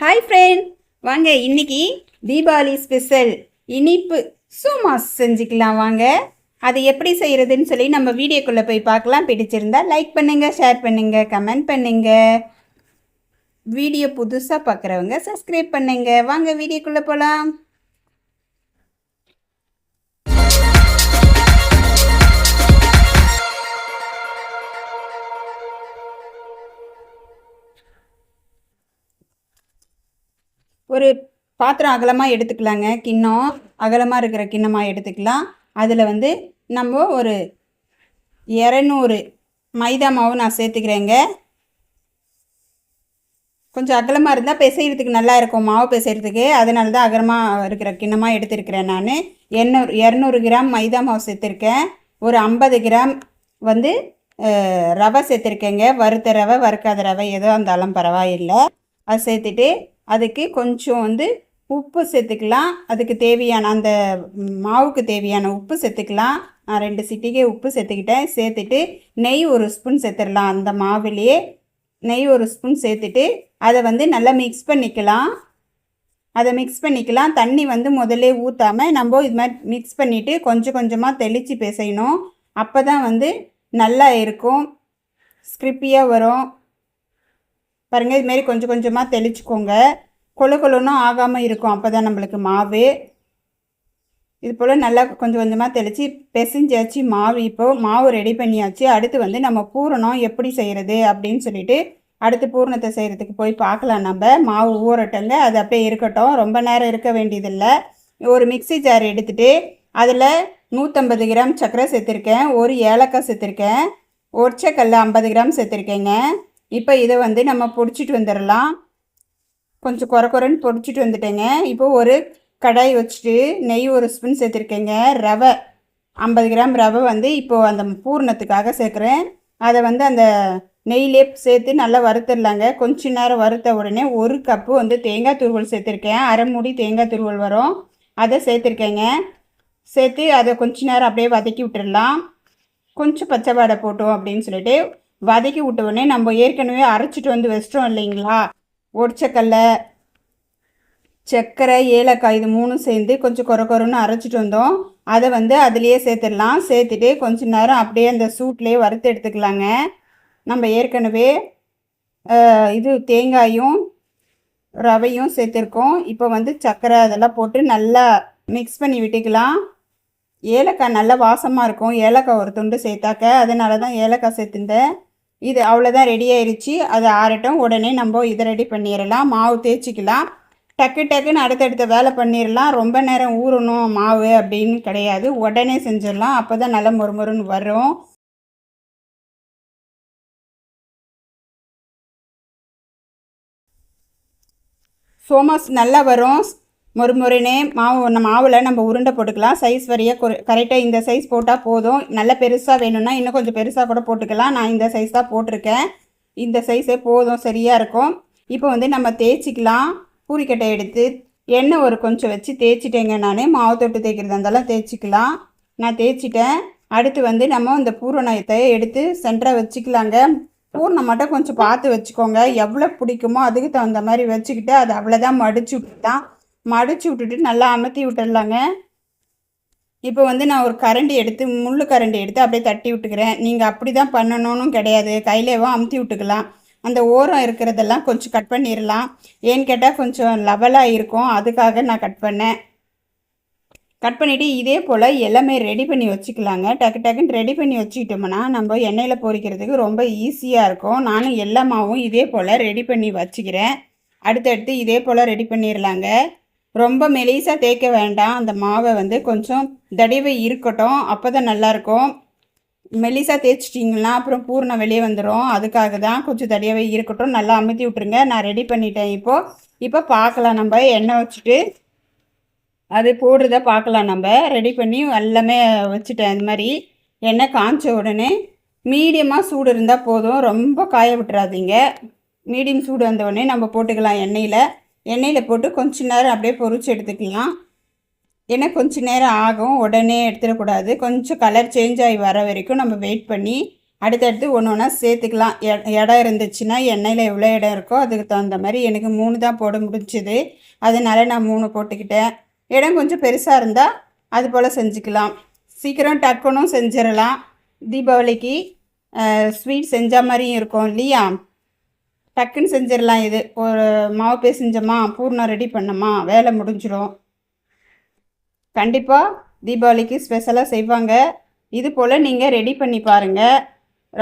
Hi friend வாங்க இன்னைக்கு Deepavali special இனிப்பு சும்மா செஞ்சுக்கலாம் வாங்க. அது எப்படி செய்கிறதுன்னு சொல்லி நம்ம வீடியோக்குள்ளே போய் பார்க்கலாம். பிடிச்சிருந்தா லைக் பண்ணுங்கள் ஷேர் பண்ணுங்கள் கமெண்ட் பண்ணுங்கள் வீடியோ புதுசாக பார்க்குறவங்க சப்ஸ்கிரைப் பண்ணுங்கள் வாங்க வீடியோக்குள்ளே போகலாம் ஒரு பாத்திரம் அகலமாக எடுத்துக்கலாங்க. கிண்ணம் அகலமாக இருக்கிற கிண்ணமாக எடுத்துக்கலாம். அதில் வந்து நம்ம ஒரு இரநூறு மைதா மாவு நான் சேர்த்துக்கிறேங்க. கொஞ்சம் அகலமாக இருந்தால் பிசைகிறதுக்கு நல்லா இருக்கும். மாவு பிசைகிறதுக்கு அதனால தான் அகலமாக இருக்கிற கிண்ணமாக எடுத்துருக்கிறேன் நான். எண்ணூறு இரநூறு கிராம் மைதா மாவு சேர்த்துருக்கேன். ஒரு ஐம்பது கிராம் வந்து ரவை சேர்த்துருக்கேங்க. வறுத்த ரவை வறுக்காத ரவை எதோ இருந்தாலும் பரவாயில்லை. அது சேர்த்துட்டு அதுக்கு கொஞ்சம் வந்து உப்பு சேர்த்துக்கலாம். அதுக்கு தேவையான அந்த மாவுக்கு தேவையான உப்பு சேர்த்துக்கலாம். நான் ரெண்டு சிட்டிகை உப்பு சேர்த்துக்கிட்டேன். சேர்த்துட்டு நெய் ஒரு ஸ்பூன் சேர்த்துடலாம் அந்த மாவுலேயே. நெய் ஒரு ஸ்பூன் சேர்த்துட்டு அதை வந்து நல்லா மிக்ஸ் பண்ணிக்கலாம். அதை மிக்ஸ் பண்ணிக்கலாம். தண்ணி வந்து முதல்ல ஊற்றாமல் நம்ம இது மாதிரி மிக்ஸ் பண்ணிவிட்டு கொஞ்சம் கொஞ்சமாக தெளித்து பிசையணும் அப்போ தான் வந்து நல்லா இருக்கும். ஸ்கிரிப்பியாக வரும். பாருங்கள் இதுமாரி கொஞ்சம் கொஞ்சமாக தெளிச்சுக்கோங்க. கொழு கொழுன்னு ஆகாமல் இருக்கும். அப்போ தான் நம்மளுக்கு மாவு. இது போல் நல்லா கொஞ்சம் கொஞ்சமாக தெளித்து பிசைஞ்சாச்சு மாவு. இப்போது மாவு ரெடி பண்ணியாச்சு. அடுத்து வந்து நம்ம பூரணம் எப்படி செய்கிறது அப்படின்னு சொல்லிட்டு அடுத்து பூரணத்தை செய்கிறதுக்கு போய் பார்க்கலாம் நம்ம. மாவு ஊறட்டங்க. அது அப்படியே இருக்கட்டும். ரொம்ப நேரம் இருக்க வேண்டியதில்லை. ஒரு மிக்ஸி ஜார் எடுத்துகிட்டு அதில் நூற்றம்பது கிராம் சர்க்கரை சேர்த்துருக்கேன். ஒரு ஏலக்காய் சேர்த்துருக்கேன். ஒற்றைக்கல்ல ஐம்பது கிராம் சேர்த்துருக்கேங்க. இப்போ இதை வந்து நம்ம பொடிச்சிட்டு வந்துடலாம் கொஞ்சம் குறை குறைன்னு பொடிச்சிட்டு வந்துட்டேங்க. இப்போ ஒரு கடாய் வச்சுட்டு நெய் ஒரு ஸ்பூன் சேர்த்துருக்கேங்க. ரவை ஐம்பது கிராம் ரவை வந்து இப்போது அந்த பூரணத்துக்காக சேர்க்குறேன். அதை வந்து அந்த நெய்லே சேர்த்து நல்லா வறுத்துடலாங்க. கொஞ்ச நேரம் வறுத்த உடனே ஒரு கப்பு வந்து தேங்காய் துருவல் சேர்த்துருக்கேன். அரை மூடி தேங்காய் துருவல் வரும். அதை சேர்த்துருக்கேங்க. சேர்த்து அதை கொஞ்ச நேரம் அப்படியே வதக்கி விட்டுடலாம். கொஞ்சம் பச்சை வாடை போட்டோம் அப்படின்னு சொல்லிட்டு வதக்கி விட்ட உடனே நம்ம ஏற்கனவே அரைச்சிட்டு வந்து வச்சிட்டோம் இல்லைங்களா? ஒடிச்சக்கல்ல சர்க்கரை ஏலக்காய் இது மூணும் சேர்ந்து கொஞ்சம் குறை குறைன்னு அரைச்சிட்டு வந்தோம். அதை வந்து அதுலேயே சேர்த்துடலாம். சேர்த்துட்டு கொஞ்ச நேரம் அப்படியே அந்த சூட்லேயே வறுத்து எடுத்துக்கலாங்க. நம்ம ஏற்கனவே இது தேங்காயும் ரவையும் சேர்த்துருக்கோம். இப்போ வந்து சர்க்கரை அதெல்லாம் போட்டு நல்லா மிக்ஸ் பண்ணி விட்டுக்கலாம். ஏலக்காய் நல்லா வாசமாக இருக்கும். ஏலக்காய் ஒரு துண்டு சேர்த்தாக்க. அதனால தான் ஏலக்காய் சேர்த்துருந்தேன். இது அவ்வளோதான் ரெடி ஆயிடுச்சு அது ஆறட்டும். உடனே நம்ம இதை ரெடி பண்ணிடலாம் மாவு தேய்ச்சிக்கலாம். டக்கு டக்குன்னு அடுத்தடுத்த வேலை பண்ணிடலாம் ரொம்ப நேரம் ஊறணும் மாவு அப்படின்னு கிடையாது. உடனே செஞ்சிடலாம் அப்போ தான் நல்லா மொறுமொறுன்னு வரும். சோமாஸ் நல்லா வரும். மொறுமொறுனே மாவு நம்ம மாவில் நம்ம உருண்டை போட்டுக்கலாம். சைஸ் வரைய கரெக்டாக இந்த சைஸ் போட்டால் போதும். நல்ல பெருசாக வேணும்னா இன்னும் கொஞ்சம் பெருசாக கூட போட்டுக்கலாம். நான் இந்த சைஸ் தான் போட்டிருக்கேன். இந்த சைஸே போதும் சரியாக இருக்கும். இப்போ வந்து நம்ம தேய்ச்சிக்கலாம். பூரிக்கட்டை எடுத்து எண்ணெய் ஒரு கொஞ்சம் வச்சு தேய்ச்சிட்டேங்க நான். மாவு தொட்டு தேய்க்கிறதா இருந்தாலும் தேய்ச்சிக்கலாம். நான் தேய்ச்சிட்டேன். அடுத்து வந்து நம்ம இந்த பூரணத்தை எடுத்து சென்டராக வச்சுக்கலாங்க. பூர்ணம் மட்டும் கொஞ்சம் பார்த்து வச்சுக்கோங்க. எவ்வளோ பிடிக்குமோ அதுக்கு தகுந்த மாதிரி வச்சுக்கிட்டு அது அவ்வளோதான் மடிச்சு விட்டுட்டான் மடிச்சு விட்டுட்டு நல்லா அமர்த்தி விட்டுடலாங்க. இப்போ வந்து நான் ஒரு கரண்டி எடுத்து முள் கரண்டி எடுத்து அப்படியே தட்டி விட்டுக்கிறேன். நீங்கள் அப்படி தான் பண்ணணும்னு கிடையாது கையிலேவோ அமுத்தி விட்டுக்கலாம். அந்த ஓரம் இருக்கிறதெல்லாம் கொஞ்சம் கட் பண்ணிடலாம் ஏன்னு கேட்டால் கொஞ்சம் லெவலாக இருக்கும். அதுக்காக நான் கட் பண்ணேன். கட் பண்ணிவிட்டு இதே போல் எல்லாமே ரெடி பண்ணி வச்சுக்கலாங்க. டக்கு டக்குன்னு ரெடி பண்ணி வச்சுக்கிட்டோம்னா நம்ம எண்ணெயில் பொரிக்கிறதுக்கு ரொம்ப ஈஸியாக இருக்கும். நானும் எல்லா மாவும் இதே போல் ரெடி பண்ணி வச்சுக்கிறேன். அடுத்தடுத்து இதே போல் ரெடி பண்ணிடலாங்க ரொம்ப மெலிசாக தேய்க்க வேண்டாம். அந்த மாவை வந்து கொஞ்சம் தடவை இருக்கட்டும். அப்போ தான் நல்லாயிருக்கும். மெலிசாக தேய்ச்சிட்டிங்கன்னா அப்புறம் பூர்ணம் வெளியே வந்துடும் அதுக்காக தான் கொஞ்சம் தடியாகவே இருக்கட்டும். நல்லா அமுத்தி விட்ருங்க நான் ரெடி பண்ணிட்டேன் இப்போது இப்போ பார்க்கலாம். நம்ம எண்ணெய் வச்சுட்டு அது போடுறத பார்க்கலாம் நம்ம. ரெடி பண்ணி எல்லாமே வச்சுட்டேன். இது மாதிரி எண்ணெய் காய்ச்ச உடனே மீடியமாக சூடு இருந்தால் போதும். ரொம்ப காய விட்டுறாதீங்க. மீடியம் சூடு வந்த உடனே நம்ம போட்டுக்கலாம் எண்ணெயில். எண்ணெயில் போட்டு கொஞ்ச நேரம் அப்படியே பொறிச்சு எடுத்துக்கலாம். ஏன்னா கொஞ்ச நேரம் ஆகும். உடனே எடுத்துடக்கூடாது. கொஞ்சம் கலர் சேஞ்ச் ஆகி வர வரைக்கும் நம்ம வெயிட் பண்ணி அடுத்தடுத்து ஒன்று ஒன்றா சேர்த்துக்கலாம். இடம் இருந்துச்சுன்னா எண்ணெயில் எவ்வளோ இடம் இருக்கோ அதுக்கு தகுந்த மாதிரி எனக்கு மூணு தான் போட முடிஞ்சுது. அதனால் நான் மூணு போட்டுக்கிட்டேன். இடம் கொஞ்சம் பெருசாக இருந்தால் அது போல் செஞ்சுக்கலாம். சீக்கிரம் டக்குனும் செஞ்சிடலாம். தீபாவளிக்கு ஸ்வீட் செஞ்ச மாதிரியும் இருக்கும் இல்லையா? டக்குன்னு செஞ்சிடலாம் இது. ஒரு மாவு பேசிஞ்சோமா பூர்ணம் ரெடி பண்ணோமா வேலை முடிஞ்சிடும். கண்டிப்பாக தீபாவளிக்கு ஸ்பெஷலாக செய்வாங்க. இது போல் நீங்கள் ரெடி பண்ணி பாருங்கள்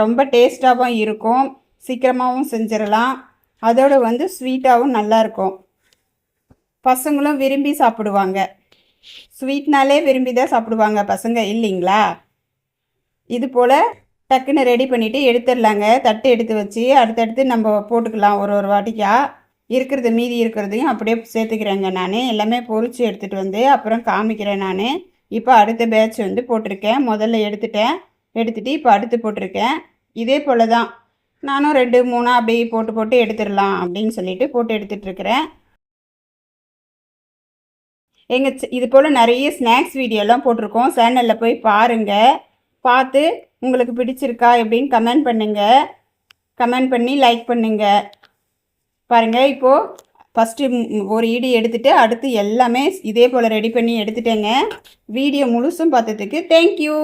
ரொம்ப டேஸ்ட்டாகவும் இருக்கும். சீக்கிரமாகவும் செஞ்சிடலாம். அதோடு வந்து ஸ்வீட்டாகவும் நல்லாயிருக்கும் பசங்களும் விரும்பி சாப்பிடுவாங்க. ஸ்வீட்னாலே விரும்பி தான் சாப்பிடுவாங்க பசங்க இல்லைங்களா? இது போல் டக்குன்னு ரெடி பண்ணிவிட்டு எடுத்துடலாங்க. தட்டு எடுத்து வச்சு அடுத்தடுத்து நம்ம போட்டுக்கலாம். ஒரு ஒரு வாட்டிக்காக இருக்கிறது மீதி இருக்கிறதையும் அப்படியே சேர்த்துக்கிறேங்க நான். எல்லாமே பொறிச்சு எடுத்துகிட்டு வந்து அப்புறம் காமிக்கிறேன் நான். இப்போ அடுத்த பேட்ச் வந்து போட்டிருக்கேன். முதல்ல எடுத்துட்டேன். எடுத்துகிட்டு இப்போ அடுத்து போட்டிருக்கேன். இதே போல் தான் நானும் ரெண்டு மூணு அப்படியே போட்டு போட்டு எடுத்துடலாம் அப்படின்னு சொல்லிட்டு போட்டு எடுத்துகிட்ருக்கிறேன் எங்கள் இது போல் நிறைய ஸ்நாக்ஸ் வீடியோலாம் போட்டிருக்கோம். சேனலில் போய் பாருங்கள் பார்த்து உங்களுக்கு பிடிச்சிருக்கா எப்படின்னு கமெண்ட் பண்ணுங்கள் கமெண்ட் பண்ணி லைக் பண்ணுங்கள் பாருங்கள் இப்போது ஃபஸ்ட்டு ஒரு இடி எடுத்துகிட்டு அடுத்து எல்லாமே இதே போல் ரெடி பண்ணி எடுத்துட்டேங்க. வீடியோ முழுசும் பார்த்ததுக்கு தேங்க்யூ